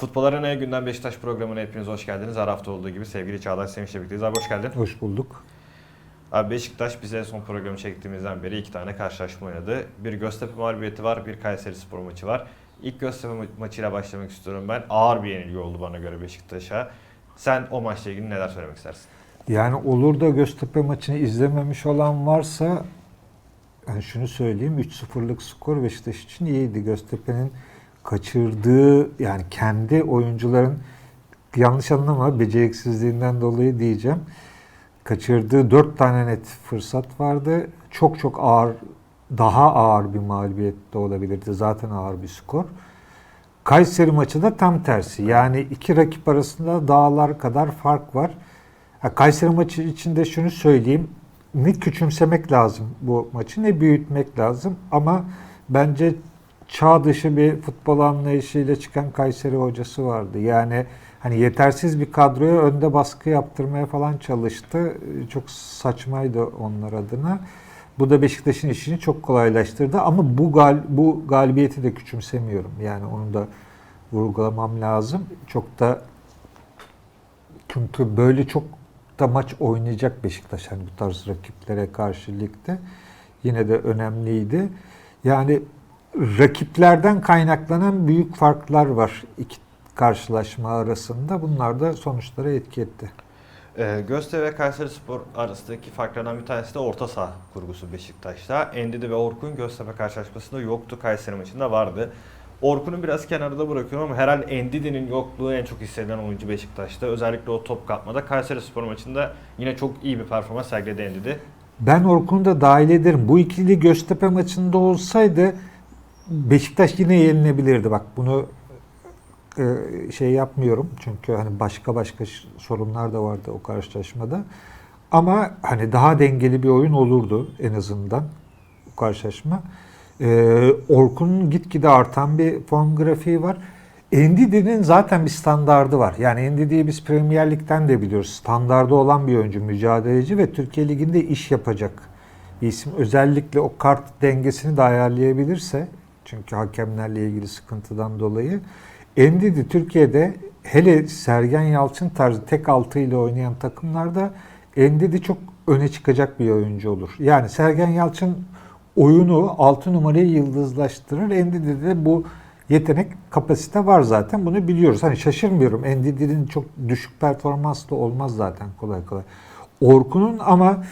Futbol Arena'ya günden Beşiktaş programına hepiniz hoş geldiniz. Her hafta olduğu gibi sevgili Çağdaş Sevinç'le birlikteyiz. Abi hoş geldin. Hoş bulduk. Abi Beşiktaş bize son programı çektiğimizden beri iki tane karşılaşma oynadı. Bir Göztepe mağlubiyeti var, bir Kayseri Spor maçı var. İlk Göztepe ma- maçıyla başlamak istiyorum ben. Ağır bir yenilgi oldu bana göre Beşiktaş'a. Sen o maçla ilgili neler söylemek istersin? Yani olur da Göztepe maçını izlememiş olan varsa yani şunu söyleyeyim 3-0'lık skor Beşiktaş için iyiydi. Göztepe'nin kaçırdığı yani kendi oyuncuların yanlış anlama beceriksizliğinden dolayı diyeceğim. Kaçırdığı 4 tane net fırsat vardı. Çok çok ağır daha ağır bir mağlubiyet de olabilirdi. Zaten ağır bir skor. Kayseri maçı da tam tersi. Yani iki rakip arasında dağlar kadar fark var. Kayseri maçı içinde şunu söyleyeyim. Ne küçümsemek lazım bu maçı ne büyütmek lazım. Ama bence çağ dışı bir futbol anlayışıyla çıkan Kayseri hocası vardı. Yani hani yetersiz bir kadroya önde baskı yaptırmaya falan çalıştı. Çok saçmaydı onlar adına. Bu da Beşiktaş'ın işini çok kolaylaştırdı ama bu gal bu galibiyeti de küçümsemiyorum. Yani onu da vurgulamam lazım. Çok da çünkü böyle çok da maç oynayacak Beşiktaş hani bu tarz rakiplere karşı ligde yine de önemliydi. Yani rakiplerden kaynaklanan büyük farklar var iki karşılaşma arasında. Bunlar da sonuçlara etki etti. Ee, Göztepe ve Kayseri Spor arasındaki farklardan bir tanesi de orta saha kurgusu Beşiktaş'ta. Endidi ve Orkun Göztepe karşılaşmasında yoktu. Kayseri maçında vardı. Orkun'u biraz kenarda bırakıyorum ama herhalde Endidi'nin yokluğu en çok hissedilen oyuncu Beşiktaş'ta. Özellikle o top kapmada. Kayseri Spor maçında yine çok iyi bir performans sergiledi Endidi. Ben Orkun'u da dahil ederim. Bu ikili Göztepe maçında olsaydı Beşiktaş yine yenilebilirdi. Bak bunu e, şey yapmıyorum. Çünkü hani başka başka sorunlar da vardı o karşılaşmada. Ama hani daha dengeli bir oyun olurdu en azından bu karşılaşma. E, Orkun'un gitgide artan bir form grafiği var. Endidi'nin zaten bir standardı var. Yani Endidi'yi biz Premier Lig'den de biliyoruz. Standardı olan bir oyuncu, mücadeleci ve Türkiye Ligi'nde iş yapacak bir isim. Özellikle o kart dengesini de ayarlayabilirse çünkü hakemlerle ilgili sıkıntıdan dolayı Endidi Türkiye'de hele Sergen Yalçın tarzı tek altı ile oynayan takımlarda Endidi çok öne çıkacak bir oyuncu olur. Yani Sergen Yalçın oyunu 6 numarayı yıldızlaştırır. Endidi'de de bu yetenek kapasite var zaten. Bunu biliyoruz. Hani şaşırmıyorum. Endidi'nin çok düşük performanslı olmaz zaten kolay kolay. Orkun'un ama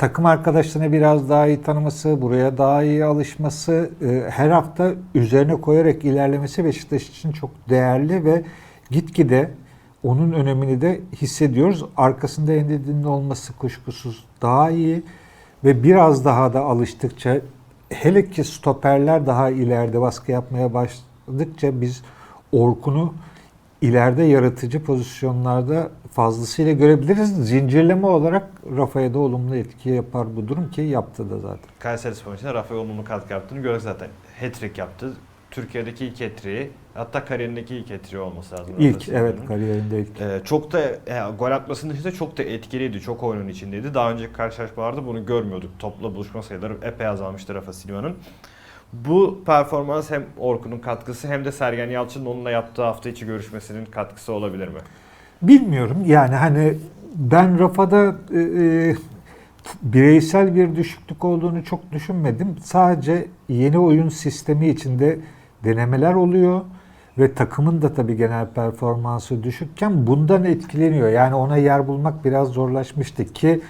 takım arkadaşlarına biraz daha iyi tanıması, buraya daha iyi alışması, e, her hafta üzerine koyarak ilerlemesi Beşiktaş için çok değerli ve gitgide onun önemini de hissediyoruz. Arkasında Endidi'nin olması kuşkusuz daha iyi ve biraz daha da alıştıkça hele ki stoperler daha ileride baskı yapmaya başladıkça biz Orkun'u ileride yaratıcı pozisyonlarda fazlasıyla görebiliriz. Zincirleme olarak Rafa'ya da olumlu etki yapar bu durum ki yaptı da zaten. Kayseri Spor maçında Rafael olumlu katkı yaptığını gördük zaten. Hat-trick yaptı. Türkiye'deki ilk hat-trick'i hatta kariyerindeki ilk hat-trick'i olması lazım. İlk evet kariyerinde ilk. Ee, çok da e, gol atmasının dışında çok da etkiliydi. Çok oyunun içindeydi. Daha önceki karşılaşmalarda bunu görmüyorduk. Topla buluşma sayıları epey azalmıştı Rafa Silva'nın. Bu performans hem Orkun'un katkısı hem de Sergen Yalçın'ın onunla yaptığı hafta içi görüşmesinin katkısı olabilir mi? Bilmiyorum yani hani ben Rafa'da e, e, bireysel bir düşüklük olduğunu çok düşünmedim. Sadece yeni oyun sistemi içinde denemeler oluyor ve takımın da tabii genel performansı düşükken bundan etkileniyor. Yani ona yer bulmak biraz zorlaşmıştı ki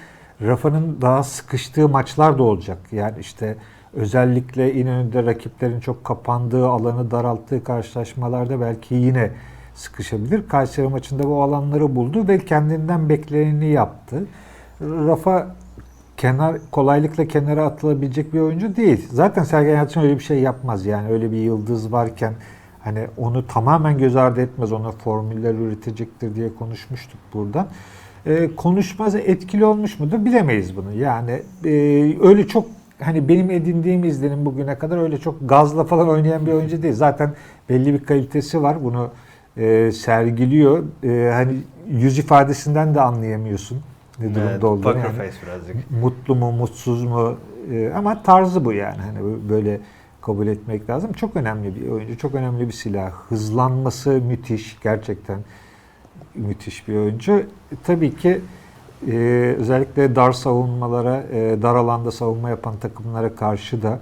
Rafa'nın daha sıkıştığı maçlar da olacak. Yani işte özellikle İnönü'de rakiplerin çok kapandığı, alanı daralttığı karşılaşmalarda belki yine sıkışabilir. Kayseri maçında bu alanları buldu ve kendinden bekleneni yaptı. Rafa kenar kolaylıkla kenara atılabilecek bir oyuncu değil. Zaten Sergen Yalçın öyle bir şey yapmaz. Yani öyle bir yıldız varken hani onu tamamen göz ardı etmez. Ona formüller üretecektir diye konuşmuştuk buradan. Ee, konuşmaz etkili olmuş mudur bilemeyiz bunu. Yani e, öyle çok hani benim edindiğim izlenim bugüne kadar öyle çok gazla falan oynayan bir oyuncu değil. Zaten belli bir kalitesi var. Bunu e, sergiliyor. E, hani yüz ifadesinden de anlayamıyorsun ne durumda Evet, olduğunu. Yani birazcık. mutlu mu, mutsuz mu? E, ama tarzı bu yani. Hani böyle kabul etmek lazım. Çok önemli bir oyuncu, çok önemli bir silah. Hızlanması müthiş, gerçekten müthiş bir oyuncu. E, Tabii ki e, özellikle dar savunmalara, e, dar alanda savunma yapan takımlara karşı da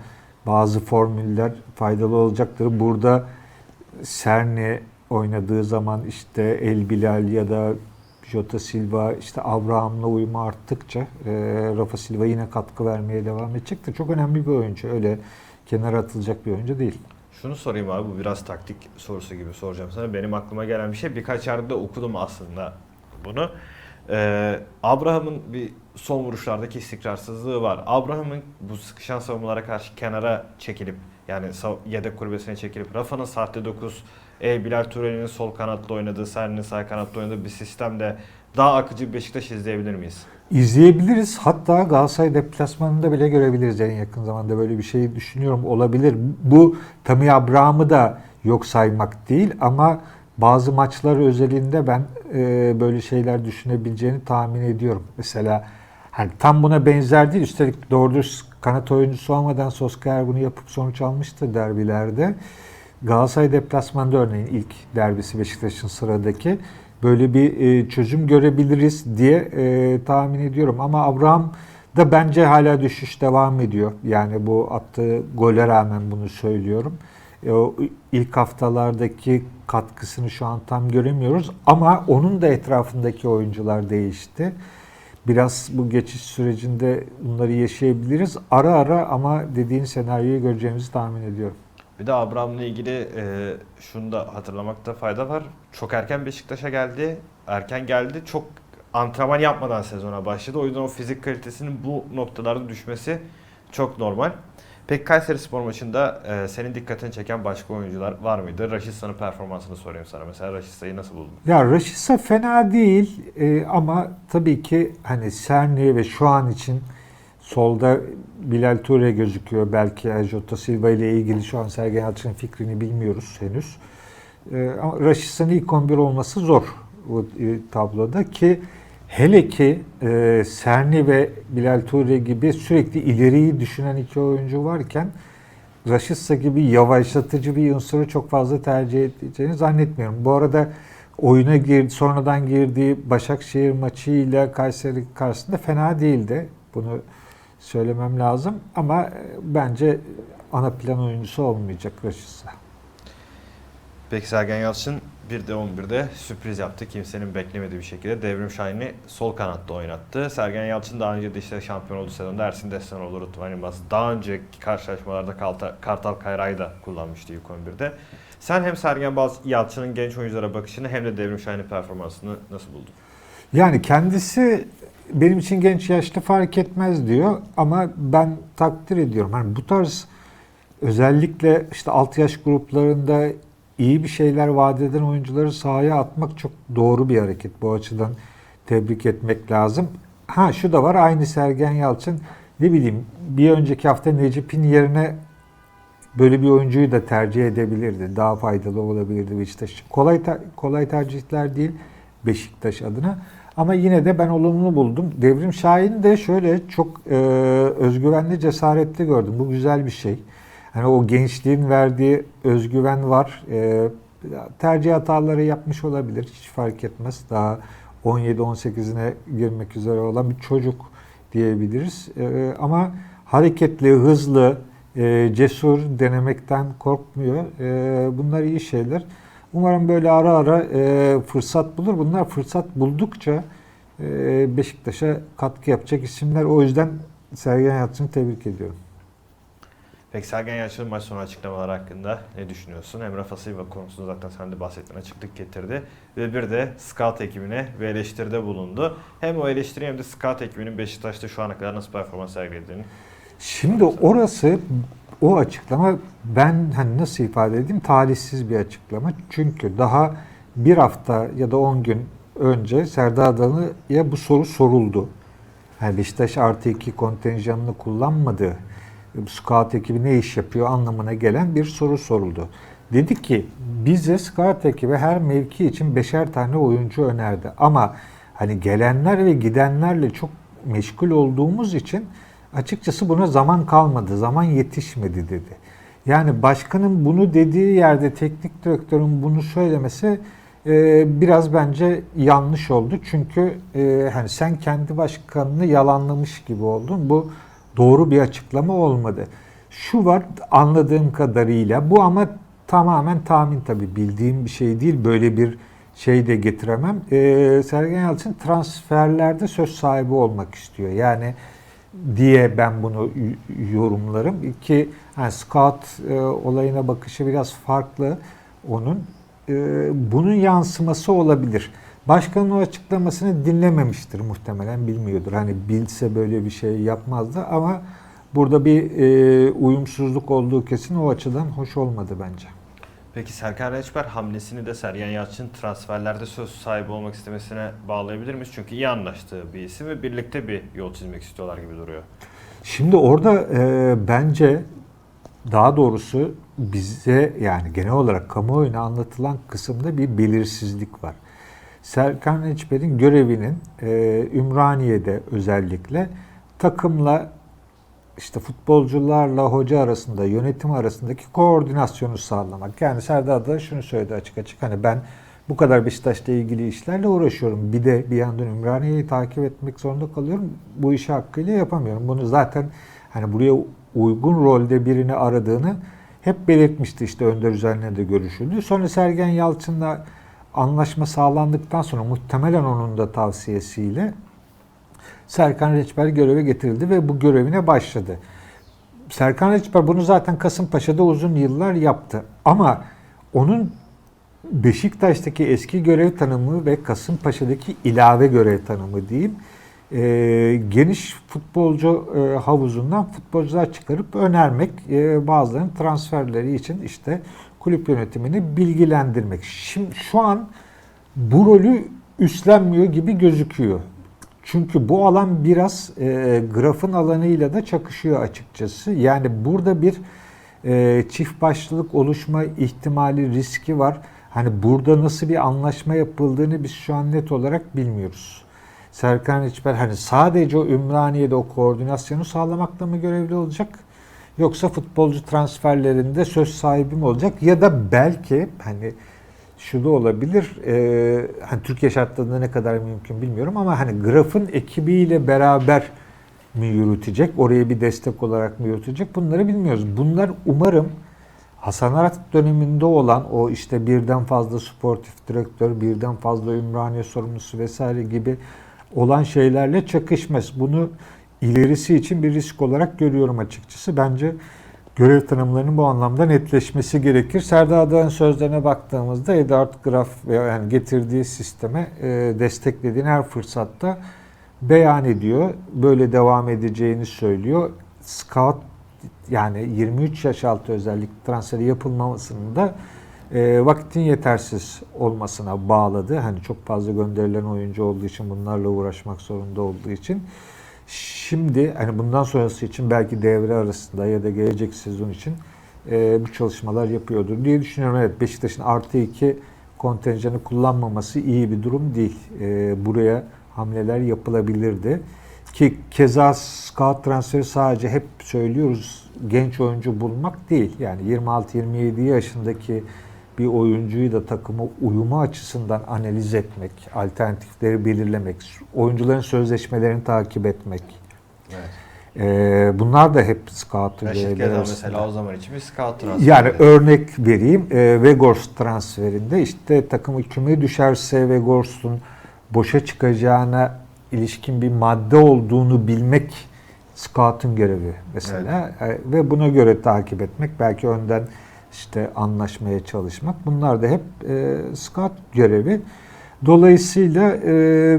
bazı formüller faydalı olacaktır. Burada Serne oynadığı zaman işte El Bilal ya da Jota Silva, işte Abraham'la uyumu arttıkça e, Rafa Silva yine katkı vermeye devam edecektir. Çok önemli bir oyuncu. Öyle kenara atılacak bir oyuncu değil. Şunu sorayım abi bu biraz taktik sorusu gibi soracağım sana. Benim aklıma gelen bir şey birkaç yerde de okudum aslında bunu. Ee, Abraham'ın bir son vuruşlardaki istikrarsızlığı var. Abraham'ın bu sıkışan savunmalara karşı kenara çekilip yani yedek kulübesine çekilip Rafa'nın sahte 9, e, Bilal Ture'nin sol kanatta oynadığı, Serne'nin sağ kanatta oynadığı bir sistemde daha akıcı bir Beşiktaş izleyebilir miyiz? İzleyebiliriz. Hatta Galatasaray deplasmanında bile görebiliriz en yakın zamanda böyle bir şey düşünüyorum olabilir. Bu Tammy Abraham'ı da yok saymak değil ama bazı maçlar özelinde ben e, böyle şeyler düşünebileceğini tahmin ediyorum. Mesela hani tam buna benzer değil. Üstelik doğru kanat oyuncusu olmadan Soskayer bunu yapıp sonuç almıştı derbilerde. Galatasaray deplasmanda örneğin ilk derbisi Beşiktaş'ın sıradaki böyle bir e, çözüm görebiliriz diye e, tahmin ediyorum. Ama Abraham da bence hala düşüş devam ediyor. Yani bu attığı gole rağmen bunu söylüyorum. E, o ilk haftalardaki katkısını şu an tam göremiyoruz. Ama onun da etrafındaki oyuncular değişti. Biraz bu geçiş sürecinde bunları yaşayabiliriz. Ara ara ama dediğin senaryoyu göreceğimizi tahmin ediyorum. Bir de Abraham'la ilgili e, şunu da hatırlamakta fayda var. Çok erken Beşiktaş'a geldi. Erken geldi. Çok antrenman yapmadan sezona başladı. O yüzden o fizik kalitesinin bu noktalarda düşmesi çok normal. Peki Kayseri Spor maçında e, senin dikkatini çeken başka oyuncular var mıydı? Raşitsa'nın performansını sorayım sana. Mesela Raşitsa'yı nasıl buldun? Ya Raşitsa fena değil e, ama tabii ki hani Serni ve şu an için solda Bilal Ture gözüküyor. Belki Jota Silva ile ilgili şu an Sergen Yalçın'ın fikrini bilmiyoruz henüz. E, ama Raşitsa'nın ilk 11 olması zor bu e, tabloda ki hele ki e, Serni ve Bilal Ture gibi sürekli ileriyi düşünen iki oyuncu varken Raşitsa gibi yavaşlatıcı bir unsuru çok fazla tercih edeceğini zannetmiyorum. Bu arada oyuna girdi, sonradan girdiği Başakşehir maçıyla Kayseri karşısında fena değildi. Bunu söylemem lazım ama e, bence ana plan oyuncusu olmayacak Raşitsa. Peki Sergen Yalçın bir de 11'de sürpriz yaptı. Kimsenin beklemediği bir şekilde Devrim Şahin'i sol kanatta oynattı. Sergen Yalçın daha önce de işte şampiyon olduğu sezonda Ersin Destanoğlu, Rıdvan. Daha önceki karşılaşmalarda Kartal, Kartal Kayra'yı da kullanmıştı ilk 11'de. Sen hem Sergen Baz Yalçın'ın genç oyunculara bakışını hem de Devrim Şahin'in performansını nasıl buldun? Yani kendisi benim için genç yaşlı fark etmez diyor ama ben takdir ediyorum. Hani bu tarz özellikle işte alt yaş gruplarında iyi bir şeyler vaat eden oyuncuları sahaya atmak çok doğru bir hareket. Bu açıdan tebrik etmek lazım. Ha şu da var aynı Sergen Yalçın ne bileyim bir önceki hafta Necip'in yerine böyle bir oyuncuyu da tercih edebilirdi. Daha faydalı olabilirdi Beşiktaş. Kolay, kolay tercihler değil Beşiktaş adına. Ama yine de ben olumlu buldum. Devrim Şahin de şöyle çok e, özgüvenli, cesaretli gördüm. Bu güzel bir şey. Hani o gençliğin verdiği özgüven var. E, tercih hataları yapmış olabilir. Hiç fark etmez. Daha 17-18'ine girmek üzere olan bir çocuk diyebiliriz. E, ama hareketli, hızlı, e, cesur denemekten korkmuyor. E, bunlar iyi şeyler. Umarım böyle ara ara e, fırsat bulur. Bunlar fırsat buldukça e, Beşiktaş'a katkı yapacak isimler. O yüzden Sergen Yalçın'ı tebrik ediyorum. Peki Sergen Yalçın'ın maç sonu açıklamaları hakkında ne düşünüyorsun? Emre Fasılva konusunda zaten sen de bahsettin açıklık getirdi. Ve bir de scout ekibine bir eleştiride bulundu. Hem o eleştiri hem de scout ekibinin Beşiktaş'ta şu ana kadar nasıl performans sergilediğini. Şimdi orası o açıklama ben hani nasıl ifade edeyim talihsiz bir açıklama. Çünkü daha bir hafta ya da 10 gün önce Serdar Adalı'ya bu soru soruldu. Yani Beşiktaş artı 2 kontenjanını kullanmadı. Scout ekibi ne iş yapıyor anlamına gelen bir soru soruldu. Dedi ki bize scout ekibi her mevki için beşer tane oyuncu önerdi. Ama hani gelenler ve gidenlerle çok meşgul olduğumuz için açıkçası buna zaman kalmadı, zaman yetişmedi dedi. Yani başkanın bunu dediği yerde teknik direktörün bunu söylemesi e, biraz bence yanlış oldu. Çünkü e, hani sen kendi başkanını yalanlamış gibi oldun. Bu doğru bir açıklama olmadı. Şu var anladığım kadarıyla bu ama tamamen tahmin tabii bildiğim bir şey değil. Böyle bir şey de getiremem. E, Sergen Yalçın transferlerde söz sahibi olmak istiyor. Yani diye ben bunu yorumlarım. Ki yani scout e, olayına bakışı biraz farklı onun. E, bunun yansıması olabilir. Başkanın o açıklamasını dinlememiştir muhtemelen bilmiyordur. Hani bilse böyle bir şey yapmazdı ama burada bir e, uyumsuzluk olduğu kesin o açıdan hoş olmadı bence. Peki Serkan Reçber hamlesini de Sergen Yalçın transferlerde söz sahibi olmak istemesine bağlayabilir miyiz? Çünkü iyi anlaştığı bir isim ve birlikte bir yol çizmek istiyorlar gibi duruyor. Şimdi orada e, bence daha doğrusu bize yani genel olarak kamuoyuna anlatılan kısımda bir belirsizlik var. Serkan Reçber'in görevinin e, Ümraniye'de özellikle takımla işte futbolcularla hoca arasında, yönetim arasındaki koordinasyonu sağlamak. Yani Serdar da şunu söyledi açık açık. Hani ben bu kadar Beşiktaş'la ilgili işlerle uğraşıyorum. Bir de bir yandan Ümraniye'yi takip etmek zorunda kalıyorum. Bu işi hakkıyla yapamıyorum. Bunu zaten hani buraya uygun rolde birini aradığını hep belirtmişti. İşte Önder üzerine de görüşüldü. Sonra Sergen Yalçın'la anlaşma sağlandıktan sonra muhtemelen onun da tavsiyesiyle Serkan Reçber göreve getirildi ve bu görevine başladı. Serkan Reçber bunu zaten Kasımpaşa'da uzun yıllar yaptı. Ama onun Beşiktaş'taki eski görev tanımı ve Kasımpaşa'daki ilave görev tanımı diyeyim. e, geniş futbolcu e, havuzundan futbolcular çıkarıp önermek, e, bazılarının transferleri için işte kulüp yönetimini bilgilendirmek. Şimdi şu an bu rolü üstlenmiyor gibi gözüküyor. Çünkü bu alan biraz e, grafın alanıyla da çakışıyor açıkçası. Yani burada bir e, çift başlılık oluşma ihtimali riski var. Hani burada nasıl bir anlaşma yapıldığını biz şu an net olarak bilmiyoruz. Serkan Reçber hani sadece o Ümraniye'de o koordinasyonu sağlamakla mı görevli olacak? Yoksa futbolcu transferlerinde söz sahibi mi olacak? Ya da belki hani şu da olabilir. E, hani Türkiye şartlarında ne kadar mümkün bilmiyorum ama hani Graf'ın ekibiyle beraber mi yürütecek? Oraya bir destek olarak mı yürütecek? Bunları bilmiyoruz. Bunlar umarım Hasan Arat döneminde olan o işte birden fazla sportif direktör, birden fazla Ümraniye sorumlusu vesaire gibi olan şeylerle çakışmaz. Bunu ilerisi için bir risk olarak görüyorum açıkçası. Bence görev tanımlarının bu anlamda netleşmesi gerekir. Serdar Adalı'nın sözlerine baktığımızda Eduard Graf yani getirdiği sisteme e, desteklediğini her fırsatta beyan ediyor. Böyle devam edeceğini söylüyor. Scout yani 23 yaş altı özellik transferi yapılmamasının da e, vakitin yetersiz olmasına bağladı. Hani çok fazla gönderilen oyuncu olduğu için bunlarla uğraşmak zorunda olduğu için. Şimdi hani bundan sonrası için belki devre arasında ya da gelecek sezon için e, bu çalışmalar yapıyordur diye düşünüyorum. Evet Beşiktaş'ın artı iki kontenjanı kullanmaması iyi bir durum değil. E, buraya hamleler yapılabilirdi. Ki keza scout transferi sadece hep söylüyoruz genç oyuncu bulmak değil. Yani 26-27 yaşındaki bir oyuncuyu da takıma uyumu açısından analiz etmek, alternatifleri belirlemek, oyuncuların sözleşmelerini takip etmek. Evet. Ee, bunlar da hep scout'un Reşit Gezal mesela o zaman için bir scout transferi. Yani örnek vereyim. E, Vegors transferinde işte takım küme düşerse Vegors'un boşa çıkacağına ilişkin bir madde olduğunu bilmek scout'un görevi mesela. E, ve buna göre takip etmek belki önden işte anlaşmaya çalışmak. Bunlar da hep e, scout görevi. Dolayısıyla e,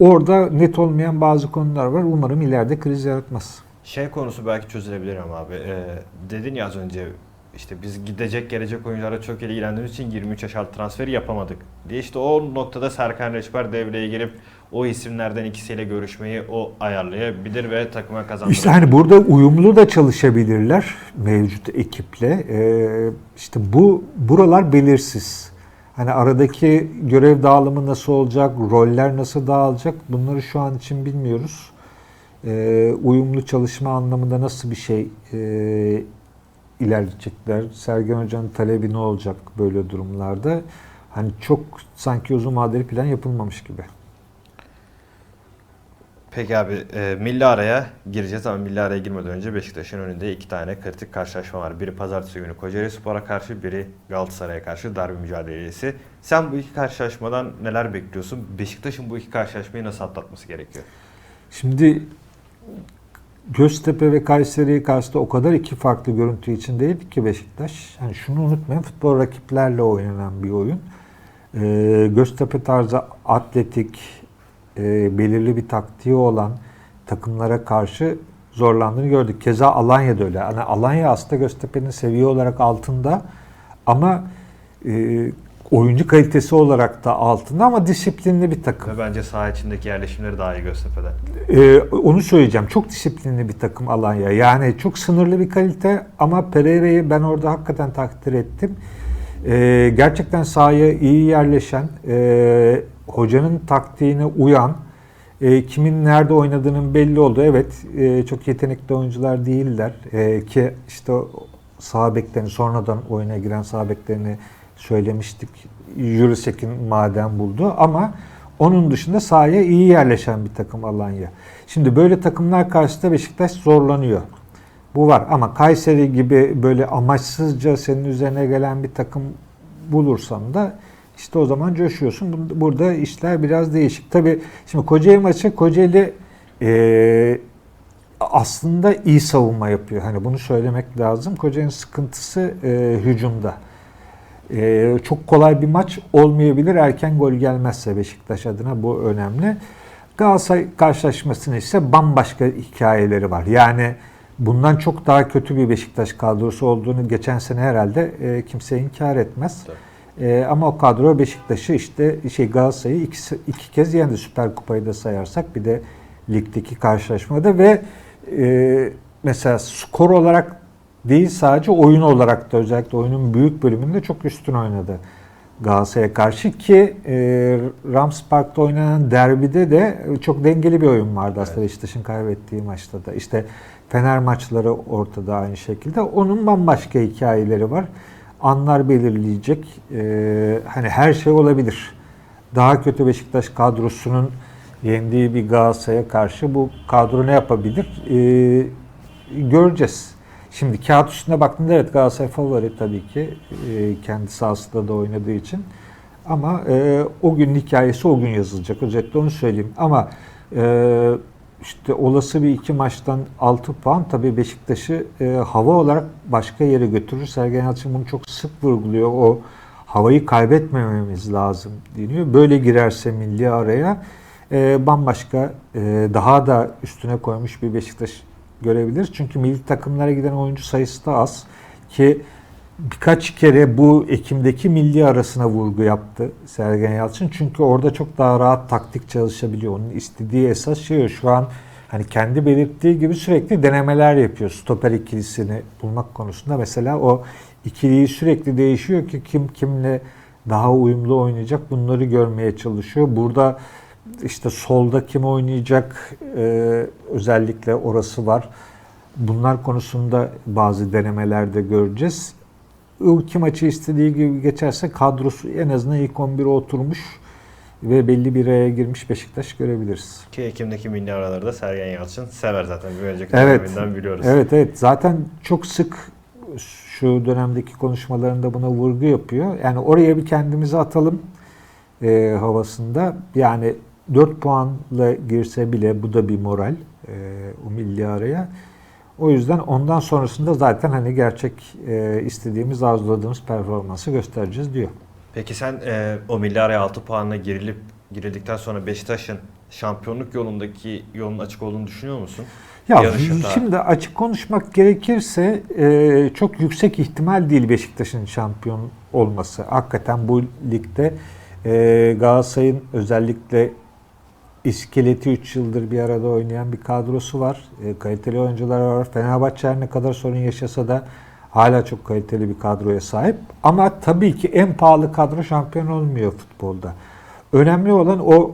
orada net olmayan bazı konular var. Umarım ileride kriz yaratmaz. Şey konusu belki çözülebilir ama abi. Ee, dedin ya az önce işte biz gidecek gelecek oyunculara çok ilgilendiğimiz için 23 yaş altı transferi yapamadık diye. İşte o noktada Serkan Reçber devreye girip o isimlerden ikisiyle görüşmeyi o ayarlayabilir ve takıma kazandırır. İşte hani burada uyumlu da çalışabilirler mevcut ekiple. Ee, işte bu buralar belirsiz. Hani aradaki görev dağılımı nasıl olacak, roller nasıl dağılacak bunları şu an için bilmiyoruz. Ee, uyumlu çalışma anlamında nasıl bir şey e, ilerleyecekler? Sergen Hoca'nın talebi ne olacak böyle durumlarda? Hani çok sanki uzun vadeli plan yapılmamış gibi. Peki abi e, milli araya gireceğiz ama milli araya girmeden önce Beşiktaş'ın önünde iki tane kritik karşılaşma var. Biri pazartesi günü Kocaeli Spor'a karşı, biri Galatasaray'a karşı derbi mücadelesi. Sen bu iki karşılaşmadan neler bekliyorsun? Beşiktaş'ın bu iki karşılaşmayı nasıl atlatması gerekiyor? Şimdi Göztepe ve Kayseri karşısında o kadar iki farklı görüntü içindeydi ki Beşiktaş. Yani şunu unutmayın futbol rakiplerle oynanan bir oyun. Ee, Göztepe tarzı atletik, e, belirli bir taktiği olan takımlara karşı zorlandığını gördük. Keza Alanya'da öyle. Yani Alanya aslında Göztepe'nin seviye olarak altında ama e, oyuncu kalitesi olarak da altında ama disiplinli bir takım. Ve bence saha içindeki yerleşimleri daha iyi Göztepe'den. Ee, onu söyleyeceğim. Çok disiplinli bir takım Alanya. Yani çok sınırlı bir kalite ama Pereira'yı ben orada hakikaten takdir ettim. Ee, gerçekten sahaya iyi yerleşen, e, hocanın taktiğine uyan, e, kimin nerede oynadığının belli oldu. Evet, e, çok yetenekli oyuncular değiller. E, ki işte sağ beklerini, sonradan oyuna giren sağ beklerini söylemiştik. Jurisek'in maden buldu ama onun dışında sahaya iyi yerleşen bir takım Alanya. Şimdi böyle takımlar karşısında Beşiktaş zorlanıyor. Bu var ama Kayseri gibi böyle amaçsızca senin üzerine gelen bir takım bulursan da işte o zaman coşuyorsun. Burada işler biraz değişik. Tabii şimdi Kocaeli maçı Kocaeli e, aslında iyi savunma yapıyor. Hani bunu söylemek lazım. Kocaeli'nin sıkıntısı e, hücumda. Ee, çok kolay bir maç olmayabilir. Erken gol gelmezse Beşiktaş adına bu önemli. Galatasaray karşılaşmasının ise bambaşka hikayeleri var. Yani bundan çok daha kötü bir Beşiktaş kadrosu olduğunu geçen sene herhalde e, kimse inkar etmez. E, ama o kadro Beşiktaş'ı işte şey Galatasaray'ı iki, iki kez yendi Süper Kupayı da sayarsak bir de ligdeki karşılaşmada ve e, mesela skor olarak değil sadece oyun olarak da özellikle oyunun büyük bölümünde çok üstün oynadı Galatasaray'a karşı ki e, Rams Park'ta oynanan derbide de çok dengeli bir oyun vardı aslında Evet. Beşiktaş'ın kaybettiği maçta da. İşte Fener maçları ortada aynı şekilde. Onun bambaşka hikayeleri var. Anlar belirleyecek. E, hani her şey olabilir. Daha kötü Beşiktaş kadrosunun yendiği bir Galatasaray'a karşı bu kadro ne yapabilir? E, göreceğiz. Şimdi kağıt üstünde baktığında evet Galatasaray favori tabii ki e, kendi sahasında da oynadığı için. Ama e, o günün hikayesi o gün yazılacak. Özetle onu söyleyeyim. Ama e, işte olası bir iki maçtan 6 puan tabii Beşiktaş'ı e, hava olarak başka yere götürür. Sergen Yalçın bunu çok sık vurguluyor. O havayı kaybetmememiz lazım deniyor. Böyle girerse milli araya e, bambaşka e, daha da üstüne koymuş bir Beşiktaş görebiliriz. Çünkü milli takımlara giden oyuncu sayısı da az ki birkaç kere bu Ekim'deki milli arasına vurgu yaptı Sergen Yalçın. Çünkü orada çok daha rahat taktik çalışabiliyor. Onun istediği esas şey. Şu an hani kendi belirttiği gibi sürekli denemeler yapıyor. Stoper ikilisini bulmak konusunda. Mesela o ikiliyi sürekli değişiyor ki kim kimle daha uyumlu oynayacak bunları görmeye çalışıyor. Burada işte solda kim oynayacak e, özellikle orası var. Bunlar konusunda bazı denemelerde göreceğiz. İki maçı istediği gibi geçerse kadrosu en azından ilk 11'e oturmuş ve belli bir araya girmiş Beşiktaş görebiliriz. Ki Ekim'deki milli araları da Sergen Yalçın sever zaten. Bir önceki Evet. döneminden biliyoruz. Evet evet zaten çok sık şu dönemdeki konuşmalarında buna vurgu yapıyor. Yani oraya bir kendimizi atalım e, havasında. Yani 4 puanla girse bile bu da bir moral e, o milli araya. O yüzden ondan sonrasında zaten hani gerçek e, istediğimiz, arzuladığımız performansı göstereceğiz diyor. Peki sen e, o milli araya 6 puanla girilip girildikten sonra Beşiktaş'ın şampiyonluk yolundaki yolun açık olduğunu düşünüyor musun? Ya Yarışı daha- şimdi açık konuşmak gerekirse e, çok yüksek ihtimal değil Beşiktaş'ın şampiyon olması. Hakikaten bu ligde e, Galatasaray'ın özellikle iskeleti 3 yıldır bir arada oynayan bir kadrosu var. E, kaliteli oyuncular var. Fenerbahçe ne kadar sorun yaşasa da hala çok kaliteli bir kadroya sahip. Ama tabii ki en pahalı kadro şampiyon olmuyor futbolda. Önemli olan o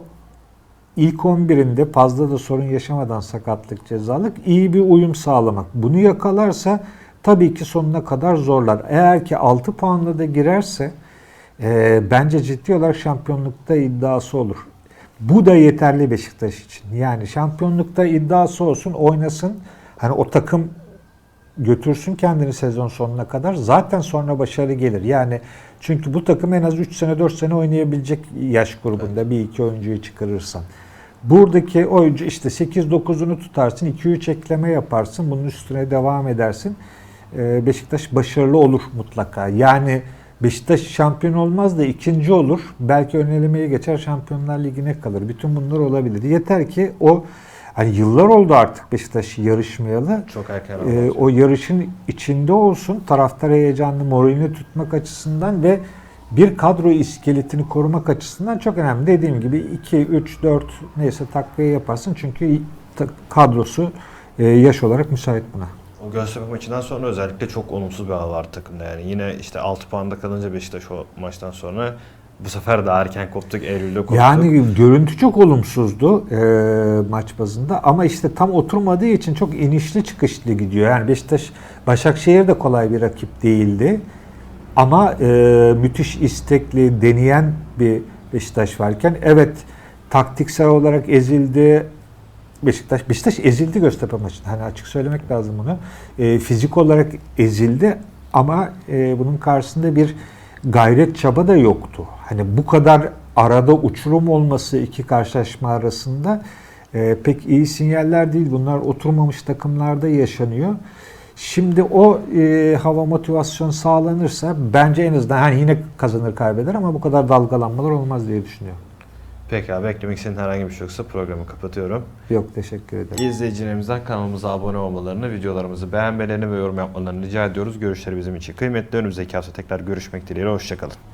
ilk 11'inde fazla da sorun yaşamadan sakatlık cezalık iyi bir uyum sağlamak. Bunu yakalarsa tabii ki sonuna kadar zorlar. Eğer ki 6 puanla da girerse e, bence ciddi olarak şampiyonlukta iddiası olur. Bu da yeterli Beşiktaş için. Yani şampiyonlukta iddiası olsun, oynasın. Hani o takım götürsün kendini sezon sonuna kadar. Zaten sonra başarı gelir. Yani çünkü bu takım en az 3 sene 4 sene oynayabilecek yaş grubunda bir iki oyuncuyu çıkarırsan. Buradaki oyuncu işte 8-9'unu tutarsın, 2-3 ekleme yaparsın, bunun üstüne devam edersin. Ee, Beşiktaş başarılı olur mutlaka. Yani Beşiktaş şampiyon olmaz da ikinci olur. Belki ön elemeye geçer Şampiyonlar Ligi'ne kalır. Bütün bunlar olabilir. Yeter ki o hani yıllar oldu artık Beşiktaş yarışmayalı. Çok erken Ee, o yarışın içinde olsun. Taraftar heyecanını, moralini tutmak açısından ve bir kadro iskeletini korumak açısından çok önemli. Dediğim gibi 2, 3, 4 neyse takviye yaparsın. Çünkü kadrosu e, yaş olarak müsait buna. O Göztepe maçından sonra özellikle çok olumsuz bir hava var takımda. Yani yine işte 6 puanda kalınca Beşiktaş o maçtan sonra bu sefer daha erken koptuk. Eylül'de koptuk. Yani görüntü çok olumsuzdu e, maç bazında ama işte tam oturmadığı için çok inişli çıkışlı gidiyor. Yani Beşiktaş Başakşehir de kolay bir rakip değildi. Ama e, müthiş istekli, deneyen bir Beşiktaş varken evet taktiksel olarak ezildi. Beşiktaş Beşiktaş ezildi Göztepe maçında. Hani açık söylemek lazım bunu. E, fizik olarak ezildi ama e, bunun karşısında bir gayret çaba da yoktu. Hani bu kadar arada uçurum olması iki karşılaşma arasında e, pek iyi sinyaller değil. Bunlar oturmamış takımlarda yaşanıyor. Şimdi o e, hava motivasyon sağlanırsa bence en azından hani yine kazanır kaybeder ama bu kadar dalgalanmalar olmaz diye düşünüyorum. Peki abi eklemek istediğin herhangi bir şey yoksa programı kapatıyorum. Yok teşekkür ederim. İzleyicilerimizden kanalımıza abone olmalarını, videolarımızı beğenmelerini ve yorum yapmalarını rica ediyoruz. Görüşleri bizim için kıymetli. Önümüzdeki hafta tekrar görüşmek dileğiyle. Hoşçakalın.